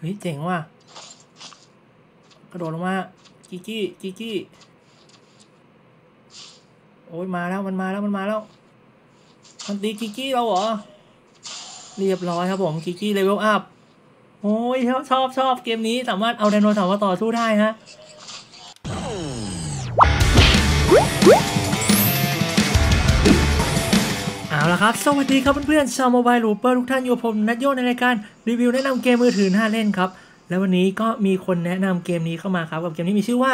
เฮ้ย เจ๋งว่ะ กระโดดลงมากิกกี้กิกกี้โอ้ยมาแล้วมันมาแล้วมันมาแล้ว มันตีกิกกี้เราเหรอ เรียบร้อยครับผมกิกี้เลเวลอัพโอ้ยชอบชอบชอบเกมนี้สามารถเอาไดโนเสาร์มาต่อสู้ได้ฮะ เอาละครับ สวัสดีครับเพื่อนๆ ชาวโมบายลูเปอร์ทุกท่านอยู่ผมนัทโยในรายการรีวิวแนะนำเกมมือถือน่าเล่นครับ แล้ววันนี้ก็มีคนแนะนำเกมนี้เข้ามาครับ กับเกมนี้มีชื่อว่า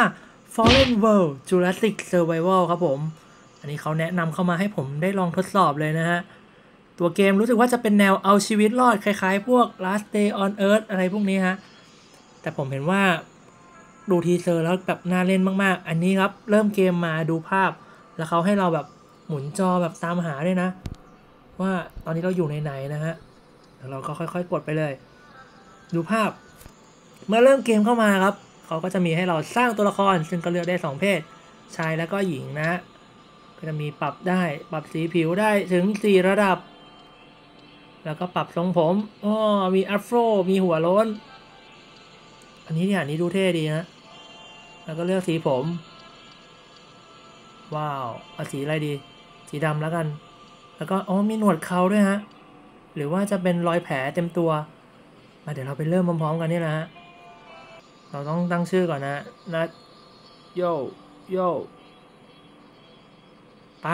Fallen World Jurassic Survival ครับผม อันนี้เขาแนะนำเข้ามาให้ผมได้ลองทดสอบเลยนะฮะ ตัวเกมรู้สึกว่าจะเป็นแนวเอาชีวิตรอดคล้ายๆ พวก Last Day on Earth อะไรพวกนี้ฮะ แต่ผมเห็นว่าดูทีเซอร์แล้วแบบน่าเล่นมากๆ อันนี้ครับเริ่มเกมมาดูภาพ แล้วเขาให้เราแบบหมุนจอแบบตามหาด้วยนะ ว่าตอนนี้เราอยู่ในไหนนะฮะแล้วเราก็ค่อยๆกดไปเลย ดูภาพ เมื่อเริ่มเกมเข้ามาครับ เขาก็จะมีให้เราสร้างตัวละคร ซึ่งก็เลือกได้ 2 เพศ ชายและก็หญิงนะก็จะมีปรับได้ปรับสีผิวได้ถึง 4 ระดับ แล้วก็ปรับทรงผมอ๋อมีอัฟโรมีหัวโล้น อันนี้เนี่ยอันนี้ดูเท่ดีนะ แล้วก็เลือกสีผม ว้าวเอาสีอะไรดี สีดำแล้วกัน แล้วก็อ๋อมีหนวดเขาด้วยฮะ หรือว่าจะเป็นรอยแผลเต็มตัวมาเดี๋ยวเราไปเริ่มพร้อมๆกันนี่นะฮะ เราต้องตั้งชื่อก่อนนะนัดโยโยไป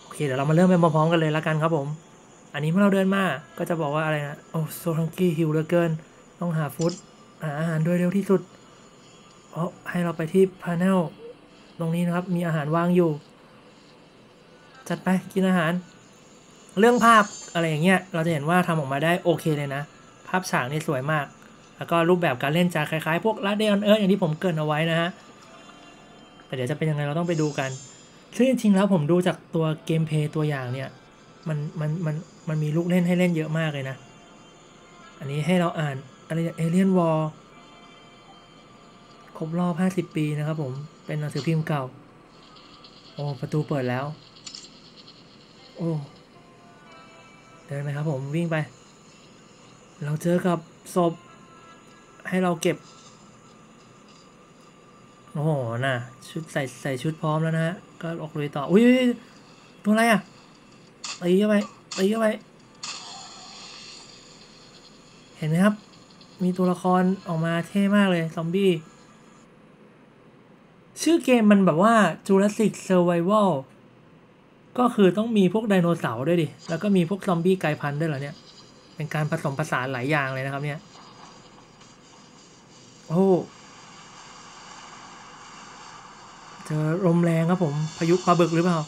โอเคเดี๋ยวเรามาเริ่มไปพร้อมๆกันเลยล้วกันครับผม อันนี้เมื่อเราเดินมาก็จะบอกว่าอะไรนะโอ้โซทังกี้หิวเหลือเกิน ต้องหาฟู้ดหาอาหารโดยเร็วที่สุดเพราะให้เราไปที่พาเนลตรงนี้นะครับ มีอาหารวางอยู่ จัดไปกินอาหาร เรื่องภาพอะไรอย่างเงี้ยเราจะเห็นว่าทำออกมาได้โอเคเลยนะ ภาพฉากนี่สวยมาก แล้วก็รูปแบบการเล่นจะคล้ายๆ พวกลาเดออนเอิร์อย่างที่ผมเกรินเอาไว้นะฮะแต่เดี๋ยวจะเป็นยังไงเราต้องไปดูกัน ซึ่งจริงๆแล้วผมดูจากตัวเกมเพย์ตัวอย่างเนี่ยมันมันมันมันมีลูกเล่นให้เล่นเยอะมากเลยนะ อันนี้ให้เราอ่านอะไรเอเลียนวอลครบรอบ 50 ปีนะครับผม เป็นหนังสือพิมพ์เก่า โอ้ ประตูเปิดแล้ว อ้เดินไปครับผมวิ่งไป เราเจอกับศพให้เราเก็บ โอ้โหน่ะ ชุดใส่ใส่ชุดพร้อมแล้วนะฮะ ก็ออกลุยต่อ อุ้ยอุ๊ยตัวอะไรอะตีเข้าไปตีเข้าไป เห็นไหมครับ มีตัวละครออกมาเท่มากเลย ซอมบี้ ชื่อเกมมันแบบว่า Jurassic Survival ก็คือต้องมีพวกไดโนเสาร์ด้วยดิ แล้วก็มีพวกซอมบี้กลายพันธุ์ด้วยเหรอเนี่ย เป็นการผสมผสานหลายอย่างเลยนะครับเนี่ย โอ้เจอลมแรงครับผมพายุปลาบึกหรือเปล่า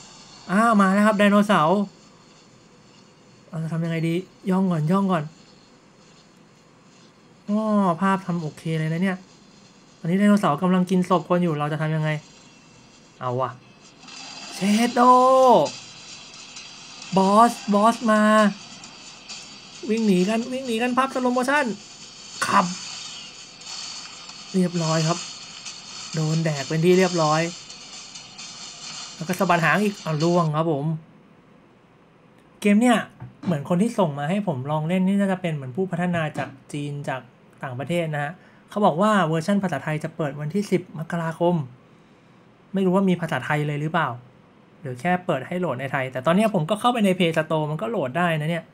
อ้าวมาแล้วครับไดโนเสาร์เราจะทำยังไงดี ย่องก่อนย่องก่อนอ๋อภาพทำโอเคเลยนะเนี่ย ตอนนี้ไดโนเสาร์กำลังกินศพคนอยู่เราจะทำยังไง เอาวะ เชดโดบอส บอสมา วิ่งหนีกัน วิ่งหนีกันภาพสโลโมชั่นขับ เรียบร้อยครับ โดนแดกเป็นที่เรียบร้อย แล้วก็สะบัดหางอีกเอาล่วงครับผม เกมเนี่ย เหมือนคนที่ส่งมาให้ผมลองเล่นนี่น่าจะเป็นเหมือนผู้พัฒนาจากจีนจากต่างประเทศนะฮะเขาบอกว่าเวอร์ชันภาษาไทยจะเปิดวันที่ 10 มกราคม ไม่รู้ว่ามีภาษาไทยเลยหรือเปล่า หรือแค่เปิดให้โหลดในไทย แต่ตอนนี้ผมก็เข้าไปใน Play Store มันก็โหลดได้นะเนี่ย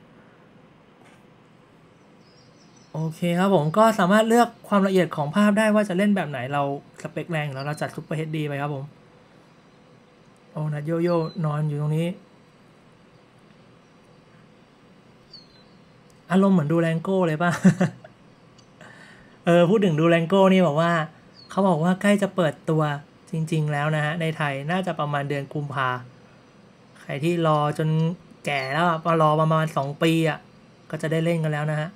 โอเคครับผมก็สามารถเลือกความละเอียดของภาพได้ว่าจะเล่นแบบไหนเราสเปคแรงแล้วเราจัดซุปเปอร์เฮดดีไปครับผม โอ้นัดโยโย่นอนอยู่ตรงนี้ อารมณ์เหมือนดูแรงโก้เลยป่ะ เออ พูดถึงดูแรงโก้นี่บอกว่า เขาบอกว่าใกล้จะเปิดตัว จริง ๆ แล้วนะฮะในไทยน่าจะประมาณเดือนกุมภาใครที่รอจนแก่แล้วมารอประมาณสองปีอะก็จะได้เล่นกันแล้วนะฮะ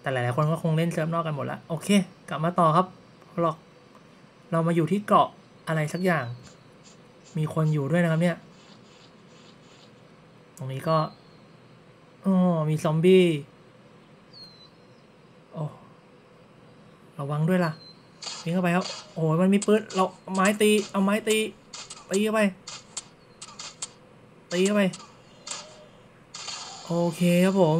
แต่หลายๆคนก็คงเล่นเซิร์ฟนอกกันหมดแล้วโอเค กลับมาต่อครับเราเรามาอยู่ที่เกาะอะไรสักอย่าง มีคนอยู่ด้วยนะครับเนี่ย ตรงนี้ก็อ๋อมีซอมบี้โอ้ระวังด้วยล่ะ วิ่งเข้าไปครับ โอ้ยมันมีปืน เราเอาไม้ตี เอาไม้ตี ตีเข้าไป ตีเข้าไป โอเคครับผม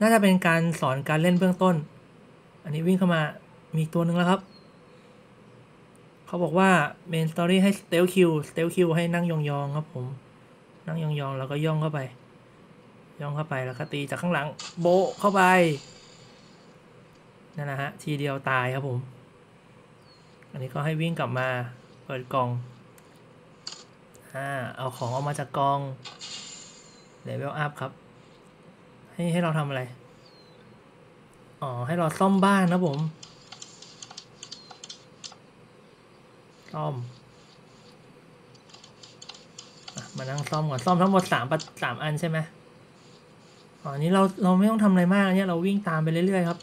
น่าจะเป็นการสอนการเล่นเบื้องต้น อันนี้วิ่งเข้ามา มีตัวหนึ่งแล้วครับ เขาบอกว่าเมนสตอรี่ให้สเตลคิว สเตลคิวให้นั่งยองๆครับผม นั่งยองๆ แล้วก็ย่องเข้าไป ย่องเข้าไปแล้วก็ตีจากข้างหลัง โบเข้าไป นั่นนะฮะทีเดียวตายครับผม อันนี้ก็ให้วิ่งกลับมาเปิดกล่องอ่าเอาของออกมาจากกล่องเลเวลอัพครับ ให้ให้เราทำอะไร อ๋อ ให้เราซ่อมบ้านนะผม ซ่อมมานั่งซ่อมก่อนซ่อมทั้งหมดสามสามอันใช่ไหมอ๋ออันนี้เราเราไม่ต้องทำอะไรมากอันเนี้ยเราวิ่งตามไปเรื่อยๆครับ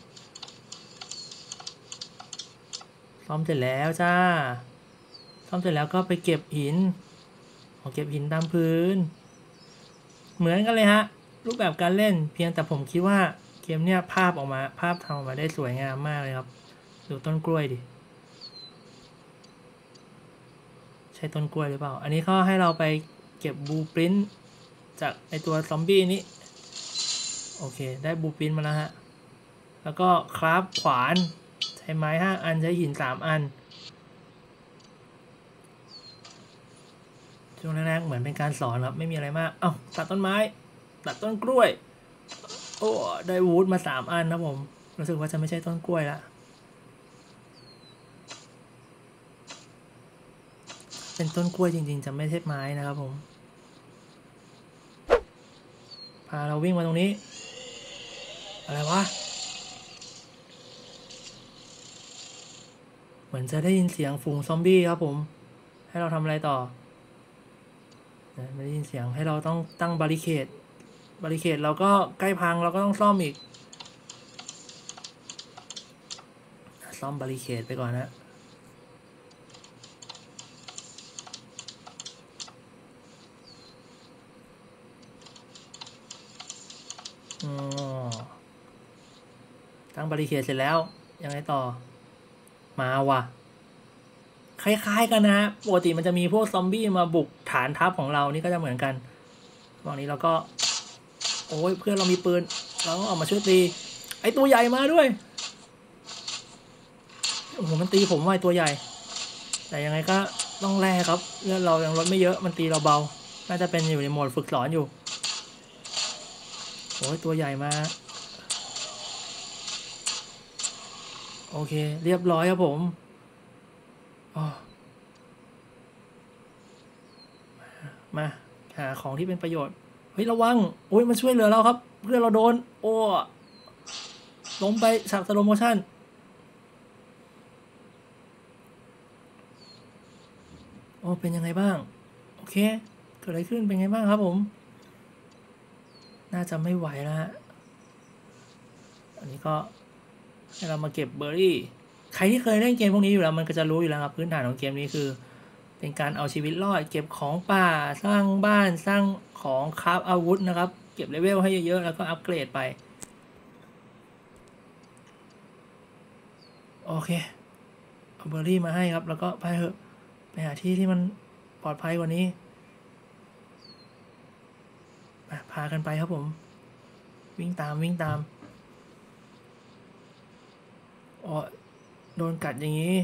ซ่อมเสร็จแล้วจ้า ซ่อมเสร็จแล้วก็ไปเก็บหินเอาเก็บหินตามพื้น เหมือนกันเลยฮะ รูปแบบการเล่นเพียงแต่ผมคิดว่าเกมเนี้ยภาพออกมา ภาพทำออกมาได้สวยงามมากเลยครับ ดูต้นกล้วยดิ ใช่ต้นกล้วยหรือเปล่า อันนี้เขาให้เราไปเก็บบูปรินจากไอตัวซอมบี้นี้ โอเค ได้บูปรินมาแล้วฮะ แล้วก็คราฟขวาน ใช้ไม้ห้าอัน ใช้หินสามอัน ช่วงแรกๆเหมือนเป็นการสอนครับ ไม่มีอะไรมาก เอ้าตัดต้นไม้ ตัดต้นกล้วย โอ้ได้วูดมาสามอันนะผม รู้สึกว่าจะไม่ใช่ต้นกล้วยละ เป็นต้นกล้วยจริง ๆ จะไม่ใช่ไม้นะครับผม พาเราวิ่งมาตรงนี้ อะไรวะ เหมือนจะได้ยินเสียงฝูงซอมบี้ครับผม ให้เราทำอะไรต่อไม่ได้ยินเสียงให้เราต้องตั้งบาริเคดบาริเคดเราก็ใกล้พังเราก็ต้องซ่อมอีก ซ่อมบาริเคดไปก่อนนะตั้งบาริเคดเสร็จแล้ว ยังไงต่อ มาว่ะ คล้ายๆกันนะฮะปกติมันจะมีพวกซอมบี้มาบุกฐานทัพของเรานี่ก็จะเหมือนกันตอนนี้เราก็ โอ้ยเพื่อนเรามีปืน เราต้ออกมาช่วยตี ไอตัวใหญ่มาด้วยโอ้โหมันตีผมว่าไอตัวใหญ่ แต่ยังไงก็ต้องแลกครับเลือดเรายังลดไม่เยอะมันตีเราเบา น่าจะเป็นอยู่ในโหมดฝึกสอนอยู่โอ้ยตัวใหญ่มา โอเค เรียบร้อยครับผมมาหาของที่เป็นประโยชน์ เฮ้ย ระวัง โอ้ยมันช่วยเหลือเราครับ เพื่อนเราโดน โอ้ล้มไปฉากสโลโมชั่นโอ้เป็นยังไงบ้าง โอเค เกิดอะไรขึ้นเป็นไงบ้างครับผม น่าจะไม่ไหวแล้วอันนี้ก็ ให้เรามาเก็บเบอร์รี่ ใครที่เคยเล่นเกมพวกนี้อยู่แล้วมันก็จะรู้อยู่แล้วครับพื้นฐานของเกมนี้คือ เป็นการเอาชีวิตรอด เก็บของป่าสร้างบ้านสร้างของคราฟอาวุธนะครับ เก็บเลเวลให้เยอะๆแล้วก็อัปเกรดไปโอเคเอาเบอร์รี่มาให้ครับ แล้วก็ไปเถอะไปหาที่ที่มันปลอดภัยกว่านี้พากันไปครับผม วิ่งตามวิ่งตาม อ๋อโดนกัดอย่างนี้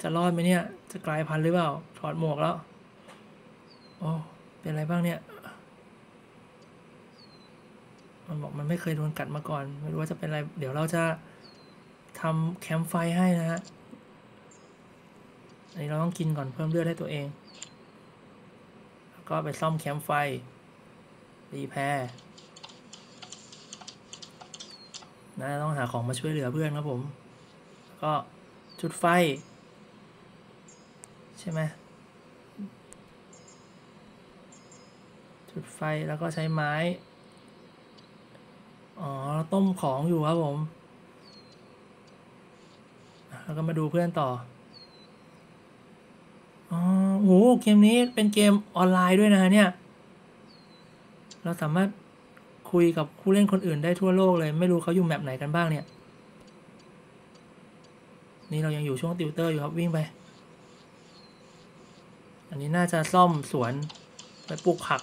จะรอดไหมเนี่ย จะกลายพันธุ์หรือเปล่า ถอดหมวกแล้วโอ้เป็นอะไรบ้างเนี่ย มันบอกมันไม่เคยโดนกัดมาก่อน ไม่รู้ว่าจะเป็นอะไร เดี๋ยวเราจะทำแคมป์ไฟให้นะฮะ อันนี้เราต้องกินก่อนเพิ่มเลือดให้ตัวเอง แล้วก็ไปซ่อมแคมป์ไฟ รีแพร์นะต้องหาของมาช่วยเหลือเพื่อนครับผม ก็จุดไฟ ใช่ไหมจุดไฟแล้วก็ใช้ไม้ อ๋อ ต้มของอยู่ครับผม แล้วก็มาดูเพื่อนต่อ อ๋อโหเกมนี้เป็นเกมออนไลน์ด้วยนะเนี่ย เราสามารถคุยกับผู้เล่นคนอื่นได้ทั่วโลกเลย ไม่รู้เขาอยู่แมปไหนกันบ้างเนี่ย นี่เรายังอยู่ช่วงติวเตอร์อยู่ครับวิ่งไป อันนี้น่าจะซ่อมสวนไปปลูกผัก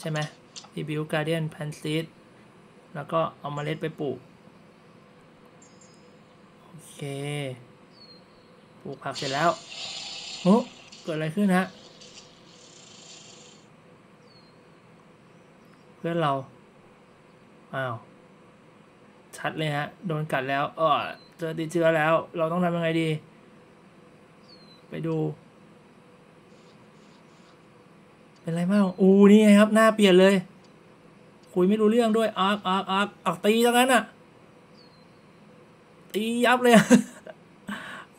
ใช่ไหมรีบิวการเดียนแพนซีดแล้วก็เอามาเมล็ดไปปลูก โอเค ปลูกผักเสร็จแล้วโอ้เกิดอะไรขึ้นฮะ เพื่อนเรา อ้าว ชัดเลยฮะ โดนกัดแล้ว เออเจอติดเชื้อแล้ว เราต้องทำยังไงดี ไปดู เป็นไรบ้างอูนี่ครับ หน้าเปลี่ยนเลย คุยไม่รู้เรื่องด้วยอาร์กอาร์กอาร์กอักตีจังนั้นอะตียับเลย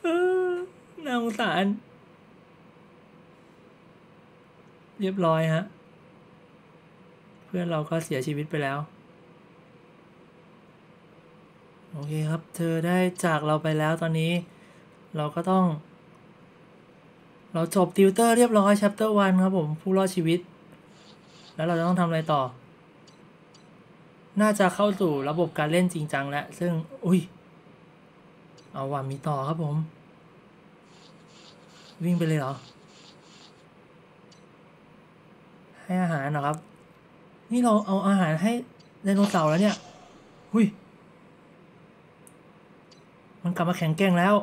เออน่าสงสาร เรียบร้อยฮะ เพื่อนเราก็เสียชีวิตไปแล้ว โอเคครับ เธอได้จากเราไปแล้วตอนนี้ เราก็ต้อง เราจบติวเตอร์เรียบร้อย chapter 1 ครับผม ผู้รอดชีวิต แล้วเราจะต้องทำอะไรต่อ น่าจะเข้าสู่ระบบการเล่นจริงจังแล้ว ซึ่ง อุ้ย เอาว่ามีต่อครับผม วิ่งไปเลยเหรอ ให้อาหารเหรอครับ นี่เราเอาอาหารให้ไดโนเสาร์แล้วเนี่ยหุย มันกลับมาแข็งแกร่งแล้ว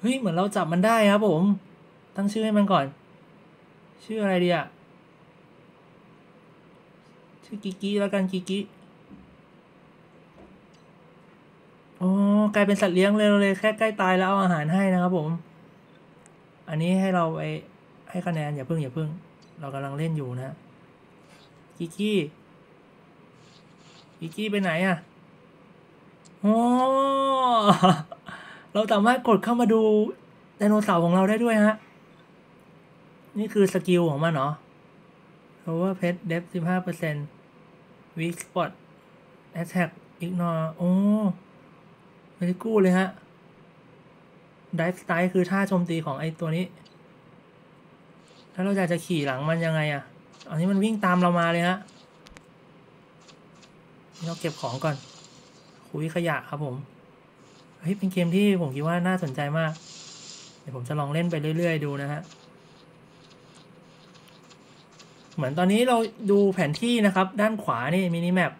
เฮ้ย เหมือนเราจับมันได้ครับผม ตั้งชื่อให้มันก่อน ชื่ออะไรดีอะชื่อกิกิแล้วกันกิกิอ๋อกลายเป็นสัตว์เลี้ยงเลยเลยแค่ใกล้ตายแล้วเอาอาหารให้นะครับผม อันนี้ให้เราไปให้คะแนนอย่าเพิ่งอย่าเพิ่ง เรากำลังเล่นอยู่นะกิกิกิกิไปไหนอะ เราสามารถกดเข้ามาดูไดโนเสาร์ของเราได้ด้วยฮะ นี่คือสกิลของมันเนาะ power pet depth สิบห้าเปอร์เซ็นต์ weak spot attack ignore โอ้ไม่ได้กู้เลยฮะ dive strike คือท่าโจมตีของไอตัวนี้แล้วเราอยากจะขี่หลังมันยังไงอะอันนี้มันวิ่งตามเรามาเลยฮะ เราเก็บของก่อน คุยขยะครับผม เฮ้ย เป็นเกมที่ผมคิดว่าน่าสนใจมาก เดี๋ยวผมจะลองเล่นไปเรื่อย ๆ ดูนะฮะ เหมือนตอนนี้เราดูแผนที่นะครับ ด้านขวานี่มินิแมป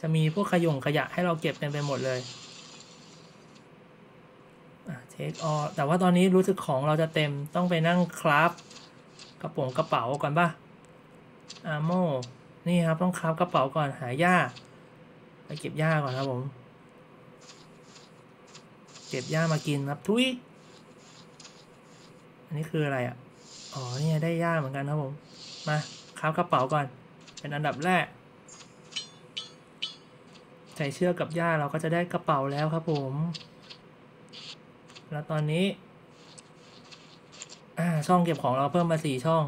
จะมีพวกขยงขยะให้เราเก็บเต็มไปหมดเลยเทคออแต่ว่าตอนนี้รู้สึกของเราจะเต็มต้องไปนั่งคราฟกระโปรงกระเป๋าก่อนป่ะอาโมนี่ครับต้องคราฟกระเป๋าก่อนหาหญ้า ไปเก็บหญ้าก่อนครับผม เก็บหญ้ามากินครับทุยอันนี้คืออะไรอะ อ๋อเนี่ยได้หญ้าเหมือนกันครับผม มาคราฟกระเป๋าก่อน เป็นอันดับแรก ใส่เชือกกับหญ้าเราก็จะได้กระเป๋าแล้วครับผม แล้วตอนนี้ อ่าช่องเก็บของเราเพิ่มมาสี่ช่อง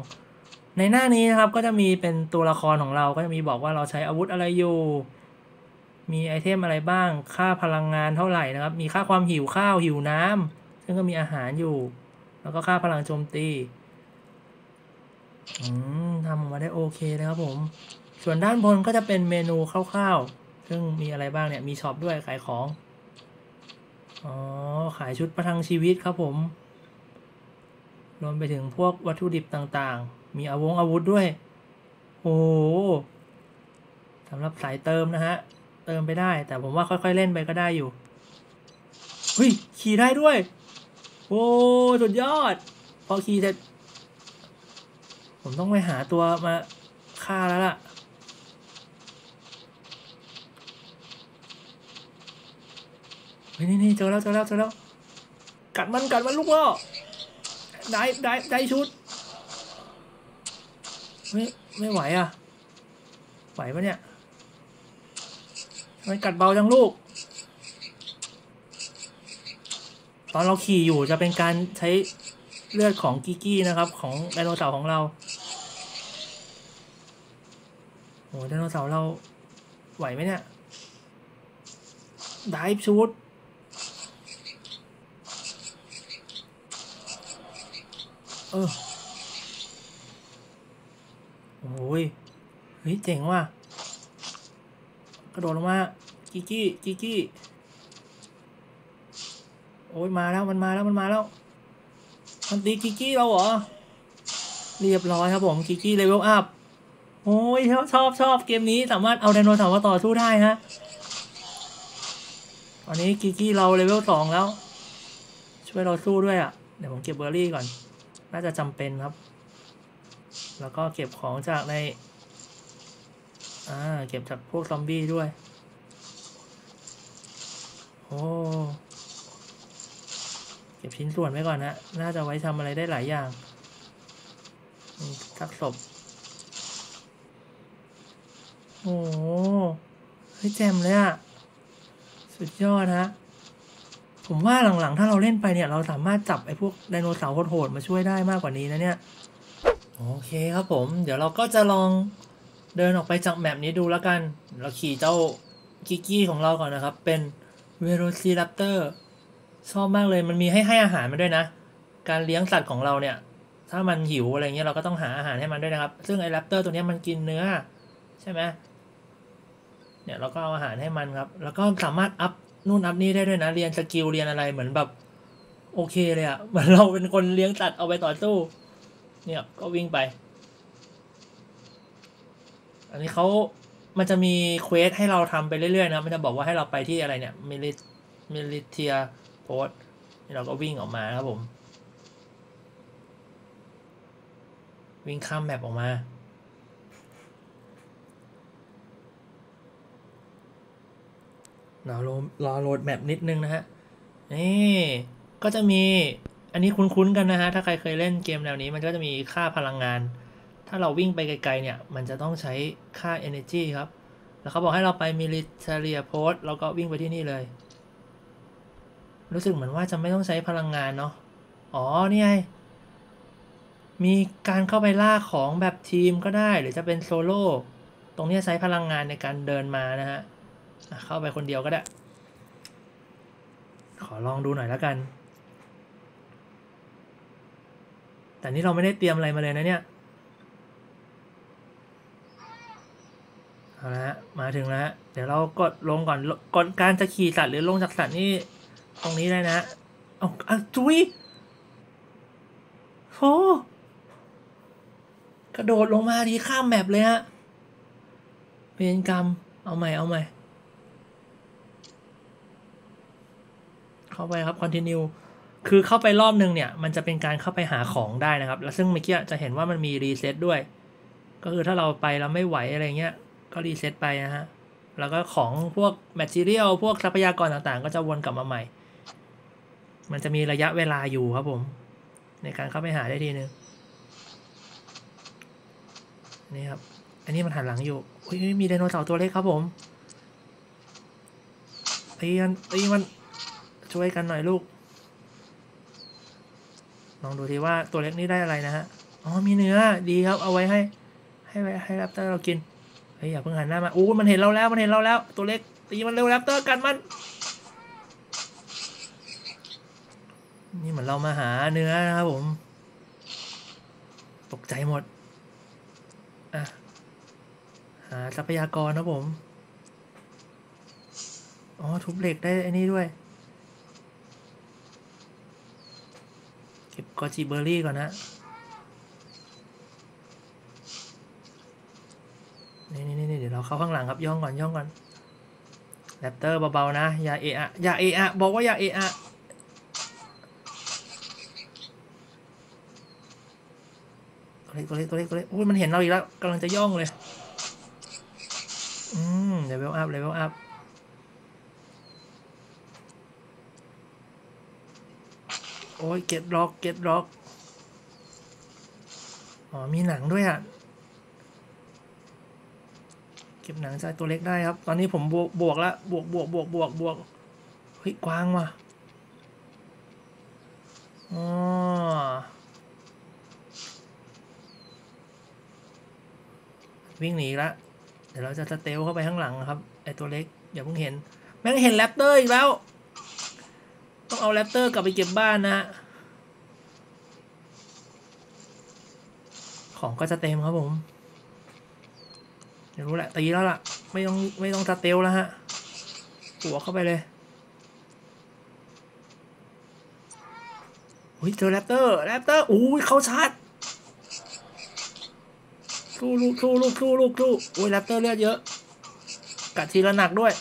ในหน้านี้นะครับก็จะมีเป็นตัวละครของเราก็จะมีบอกว่าเราใช้อาวุธอะไรอยู่ มีไอเทมอะไรบ้าง ค่าพลังงานเท่าไหร่นะครับ มีค่าความหิวข้าวหิวน้ำซึ่งก็มีอาหารอยู่ แล้วก็ค่าพลังโจมตีอืมทำออกมาได้โอเคเลยครับผม ส่วนด้านบนก็จะเป็นเมนูคร่าวๆ ซึ่งมีอะไรบ้างเนี่ย มีช็อปด้วยขายของ อ๋อ ขายชุดประทังชีวิตครับผม รวมไปถึงพวกวัตถุดิบต่างๆ มีอาวงอาวุธด้วย โอ้สำหรับสายเติมนะฮะ เติมไปได้ แต่ผมว่าค่อยๆเล่นไปก็ได้อยู่เฮ้ยขี่ได้ด้วย โอ้สุดยอด พอขี่เสร็จ ผมต้องไปหาตัวมาฆ่าแล้วล่ะเฮ้ยนี่นี่เจอแล้วเจอแล้วเจอแล้ว กัดมันกัดมันลูกพ่อได้ได้ได้ชุด ไม่ไม่ไหวอะ ไหวปะเนี่ย ทำไมกัดเบาจังลูก ตอนเราขี่อยู่จะเป็นการใช้เลือดของกิกี้นะครับ ของไดโนเสาร์ของเราโอ้ไดโนเสาร์เราไหวไหมเนี่ยไดฟ์ชุดเออโอ้ยเฮ้ยเจ๋งว่ะ กระโดดลงมากิกี้กิกี้โอ้ยมาแล้วมันมาแล้วมันมาแล้วมันตีกิกี้เราเหรอ เรียบร้อยครับผมกิกี้เลเวลอัพโอ้ยชอบชอบชอบเกมนี้สามารถเอาไดโนเสาร์มาต่อสู้ได้ฮะตอนนี้กิกกี้เราเลเวลสองแล้ว ช่วยเราสู้ด้วยอะเดี๋ยวผมเก็บเบอร์รี่ก่อน น่าจะจำเป็นครับ แล้วก็เก็บของจากใน อ่า เก็บจากพวกซอมบี้ด้วย โอ้ เก็บชิ้นส่วนไว้ก่อนนะน่าจะไว้ทำอะไรได้หลายอย่างนี่ทักศพ โอ้เฮ้ยแจมเลยอะสุดยอดฮะผมว่าหลังๆ ถ้าเราเล่นไปเนี่ย เราสามารถจับไอ้พวกไดโนเสาร์โหดๆมาช่วยได้มากกว่านี้นะเนี่ย โอเคครับผม เดี๋ยวเราก็จะลอง เดินออกไปจากแมปนี้ดูแล้วกัน เราขี่เจ้ากิกกี้ของเราก่อนนะครับ เป็นเวโรซีรัปเตอร์ชอบมากเลยมันมีให้ให้อาหารมันด้วยนะ การเลี้ยงสัตว์ของเราเนี่ย ถ้ามันหิวอะไรเงี้ยเราก็ต้องหาอาหารให้มันด้วยนะครับ ซึ่งไอ้แรปเตอร์ตัวนี้มันกินเนื้อ ใช่ไหมเนี่ยเราก็เอาอาหารให้มันครับ แล้วก็สามารถอัพนู่นอัพนี่ได้ด้วยนะ เรียนสกิลเรียนอะไรเหมือนแบบ โอเคเลยอะเหมือนเราเป็นคนเลี้ยงสัตว์เอาไปต่อสู้เนี่ยก็วิ่งไป อันนี้เขามันจะมีเควสให้เราทำไปเรื่อยๆนะ มันจะบอกว่าให้เราไปที่อะไรเนี่ยมิลิมิลิเทียโพสเราก็วิ่งออกมาครับผม วิ่งข้ามแมปออกมารอโหลดรอโหลดแมปนิดนึงนะฮะ นี่ ก็จะมี อันนี้คุ้นๆกันนะฮะ ถ้าใครเคยเล่นเกมแนวนี้ มันก็จะมีค่าพลังงาน ถ้าเราวิ่งไปไกลๆเนี่ย มันจะต้องใช้ค่า energy ครับ แล้วเขาบอกให้เราไป military post แล้วก็วิ่งไปที่นี่เลย รู้สึกเหมือนว่าจะไม่ต้องใช้พลังงานเนาะ อ๋อ นี่ไง มีการเข้าไปล่าของแบบทีมก็ได้ หรือจะเป็นโซโล่ ตรงนี้ใช้พลังงานในการเดินมานะฮะ เข้าไปคนเดียวก็ได้ ขอลองดูหน่อยแล้วกัน แต่นี่เราไม่ได้เตรียมอะไรมาเลยนะเนี่ย เอาละมาถึงแล้วฮะเดี๋ยวเรากดลงก่อนลกดการจะขี่สัตว์หรือลงจากสัตว์นี่ตรงนี้ได้นะเอาเอาจุยโอ้กระโดดลงมาดีข้ามแมปเลยฮะเวรกรรม เอาใหม่ เอาใหม่ เข้าไปครับ continue คือเข้าไปรอบนึงเนี่ย มันจะเป็นการเข้าไปหาของได้นะครับ แล้วซึ่งเมื่อกี้จะเห็นว่ามันมีรีเซ็ตด้วย ก็คือถ้าเราไปแล้วไม่ไหวอะไรเงี้ย ก็รีเซ็ตไปนะฮะ แล้วก็ของพวกแมทเรียลพวกทรัพยากรต่างๆ ก็จะวนกลับมาใหม่ มันจะมีระยะเวลาอยู่ครับผม ในการเข้าไปหาได้ทีนึง นี่ครับ อันนี้มันหันหลังอยู่อุ้ยมีไดโนเสาร์ตัวเล็กครับผมตีมันตีมันช่วยกันหน่อยลูก ลองดูทีว่าตัวเล็กนี่ได้อะไรนะฮะ อ๋อมีเนื้อดีครับเอาไว้ให้ ให้ไว้ให้แรปเตอร์เรากิน ฮ้ยอย่าเพิ่งหันหน้ามาอู้มันเห็นเราแล้วมันเห็นเราแล้ว ตัวเล็กตีมันเร็วแรปเตอร์กันมัน นี่เหมือนเรามาหาเนื้อนะครับผม ตกใจหมดอะหาทรัพยากรนะผม อ๋อทุบเหล็กได้ไอ้นี่ด้วย เก็บกอจิเบอร์รี่ก่อนนะ นี่นี่นี่เดี๋ ยวเข้าข้างหลังครับย่องก่อนย่องก่อนแรปเตอร์เบาๆนะ อย่าเอะอะอย่าเอะอะบอกว่าอย่าเอะอะตัวเล็กตัวเล็กตัวเล็กตัวเล็กอุ้ยมันเห็นเราอีกแล้วกำลังจะย่องเลย อืมเลเวลอัพเลเวลอัพโอ้ยเก็ตล็อกเก็ตล็อกอ๋อมีหนังด้วยอะ เก็บหนังจากตัวเล็กได้ครับ ตอนนี้ผมบวกบวกแล้วบวกบวกบวกบวกบวกเฮ้ยกวางว่ะอ๋อวิ่งหนีละเดี๋ยวเราจะสเตลเข้าไปข้างหลังครับไอตัวเล็กอย่าเพิ่งเห็น แม่งเห็นแรปเตอร์อีกแล้ว ต้องเอาแรปเตอร์กลับไปเก็บบ้านนะ ของก็จะเต็มครับผม ดี๋ยวรู้แหละตีแล้วล่ะ ไม่ต้องไม่ต้องสเตลแล้วฮะ หัวเข้าไปเลยอุ้ยเจอแรปเตอร์แรปเตอร์อุ้ยเขาชาร์จสู้ลูกสู้ลูกสู้ลูกสู้โอ้ยแรปเตอร์เลือดเยอะ กัดทีละหนักด้วย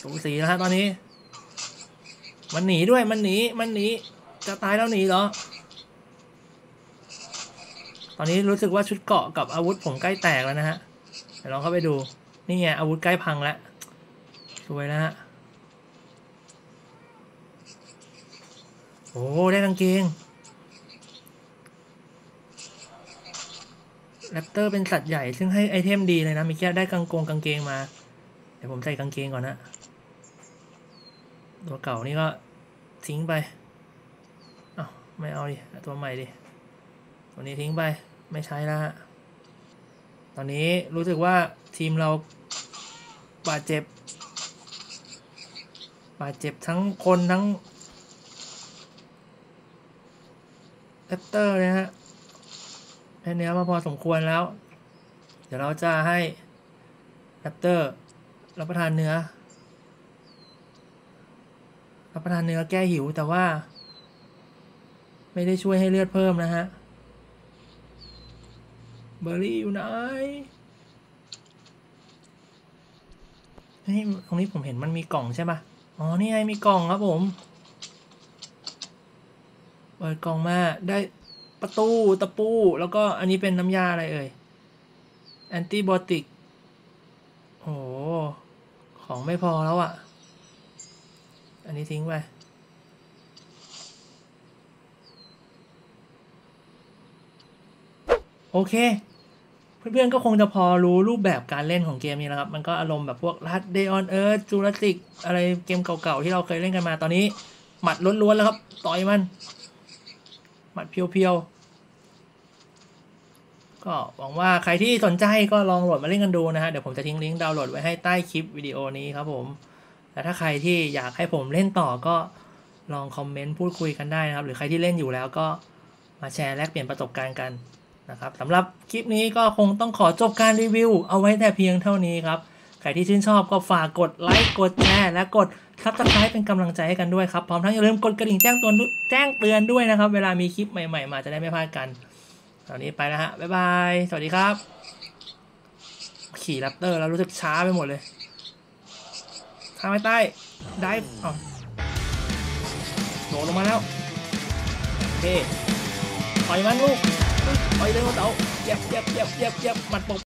สูสีนะฮะตอนนี้ มันหนีด้วยมันหนีมันหนีจะตายแล้วหนีเหรอ อนนี้รู้สึกว่าชุดเกาะกับอาวุธผมใกล้แตกแล้วนะฮะเดี๋ยวลองเข้าไปดูนี่ไงอาวุธใกล้พังแล้วสวยแล้วฮะโอ้ได้กางเกงแรปเตอร์เป็นสัตว์ใหญ่ซึ่งให้ไอเทมดีเลยนะมีแค่ได้กางกงกางเกงมา เดี๋ยวผมใส่กางเกงก่อนนะ ตัวเก่านี่ก็ทิ้งไปอ้าวไม่เอาดิ ตัวใหม่ดิ ตัวนี้ทิ้งไป ไม่ใช้แล้วฮะตอนนี้รู้สึกว่าทีมเราบาดเจ็บบาดเจ็บทั้งคนทั้งแรปเตอร์เลยฮะได้เนื้อมาพอสมควรแล้ว เดี๋ยวเราจะให้แรปเตอร์รับประทานเนื้อ รับประทานเนื้อแก้หิวแต่ว่า ไม่ได้ช่วยให้เลือดเพิ่มนะฮะ เบอร์รี่อยู่ไหนนี่ตรงนี้ผมเห็นมันมีกล่องใช่ปะอ๋อ นี่ไงมีกล่องครับผม เปิดกล่องมาได้ประตูตะปู แล้วก็อันนี้เป็นน้ำยาอะไรเอ่ย แอนติบอติก โอ้โหของไม่พอแล้วอะ่ะ อันนี้ทิ้งไปโอเค เพื่อนๆก็คงจะพอรู้รูปแบบการเล่นของเกมนี้แล้วครับ มันก็อารมณ์แบบพวก Last Day on Earth Jurassic อะไรเกมเก่าๆ ที่เราเคยเล่นกันมาตอนนี้ หมัดล้วนๆแล้วครับ ต่อยมัน หมัดเพียวๆ ก็หวังว่าใครที่สนใจก็ลองโหลดมาเล่นกันดูนะฮะ เดี๋ยวผมจะทิ้งลิงก์ดาวน์โหลดไว้ให้ใต้คลิปวิดีโอนี้ครับผมและถ้าใครที่อยากให้ผมเล่นต่อก็ลองคอมเมนต์พูดคุยกันได้นะครับ หรือใครที่เล่นอยู่แล้วก็มาแชร์แลกเปลี่ยนประสบการณ์กัน นะครับสำหรับคลิปนี้ก็คงต้องขอจบการรีวิว เอาไว้แต่เพียงเท่านี้ครับ ใครที่ชื่นชอบก็ฝากกดไลค์กดแชร์และกดซับสไครป์เป็นกำลังใจให้กันด้วยครับ พร้อมทั้งอย่าลืมกดกระดิ่งแจ้งตือนด้วแจ้งเตือนด้วยนะครับ เวลามีคลิปใหม่ๆ มาจะได้ไม่พลาดกันตอนนี้ไปแล้วฮะบ๊ายบายสวัสดีครับ ขี่แรปเตอร์แล้วรู้สึกช้าไปหมดเลยทางไปใต้ได้อ๋อโดดลงมาแล้วโอเคปล่อยมันลูก ไปเลยวันเต๋าเจ็บเจ็บเจ็บเจ็บเจ็บมันตบ